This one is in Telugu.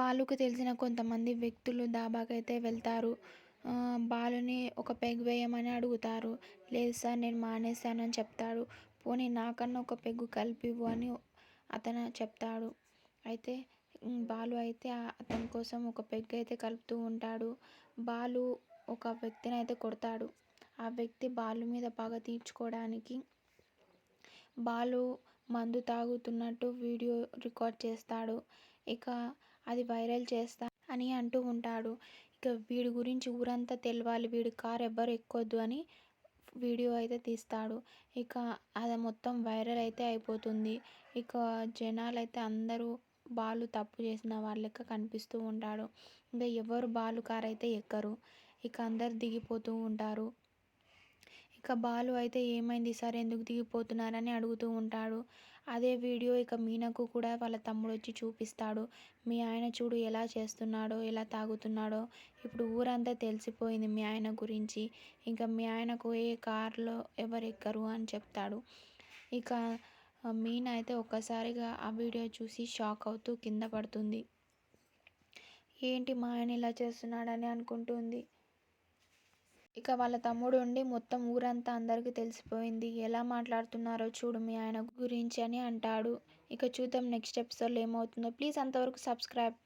బాలుకు తెలిసిన కొంతమంది వ్యక్తులు దాబాకైతే వెళ్తారు. బాలుని ఒక పెగ్ వేయమని అడుగుతారు. లేదు సార్ నేను మానేశానని చెప్తాడు. పోనీ నాకన్నా ఒక పెగ్గు కలిపివ్వు అని అతను చెప్తాడు. అయితే బాలు అయితే అతని కోసం ఒక పెగ్ అయితే కలుపుతూ ఉంటాడు. బాలు ఒక వ్యక్తిని అయితే కొడతాడు. ఆ వ్యక్తి బాలు మీద పగ తీర్చుకోవడానికి బాలు మందు తాగుతున్నట్టు వీడియో రికార్డ్ చేస్తాడు. ఇక అది వైరల్ చేస్తా అని అంటూ ఉంటాడు. ఇక వీడి గురించి ఊరంతా తెలవాలి వీడి కారు ఎవ్వరు ఎక్కొద్దు అని వీడియో అయితే తీస్తాడు. ఇక అది మొత్తం వైరల్ అయితే అయిపోతుంది. ఇక జనాలు అయితే అందరూ బాలు తప్పు చేసిన వాళ్ళకి కనిపిస్తూ ఉంటాడు. ఇంకా ఎవరు బాలు కారు అయితే ఎక్కరు. ఇక అందరు దిగిపోతూ ఉంటారు. ఇక బాలు అయితే ఏమైంది? సార్ ఎందుకు దిగిపోతున్నారని అడుగుతూ ఉంటాడు. అదే వీడియో ఇక మీనకు కూడా వాళ్ళ తమ్ముడు వచ్చి చూపిస్తాడు. మీ ఆయన చూడు ఎలా చేస్తున్నాడో ఎలా తాగుతున్నాడో. ఇప్పుడు ఊరంతా తెలిసిపోయింది మీ ఆయన గురించి. ఇంకా మీ ఆయనకు ఏ కార్లో ఎవరు ఎక్కరు అని చెప్తాడు. ఇక మీన అయితే ఒక్కసారిగా ఆ వీడియో చూసి షాక్ అవుతూ కింద పడుతుంది. ఏంటి మా ఆయన ఇలా చేస్తున్నాడని అనుకుంటుంది? ఇక వాళ్ళ తమ్ముడు ఉండి మొత్తం ఊరంతా అందరికీ తెలిసిపోయింది. ఎలా మాట్లాడుతున్నారో చూడు మీ ఆయన గురించి అని అంటాడు. ఇక చూద్దాం నెక్స్ట్ ఎపిసోడ్లో ఏమవుతుందో. ప్లీజ్ అంతవరకు సబ్స్క్రైబ్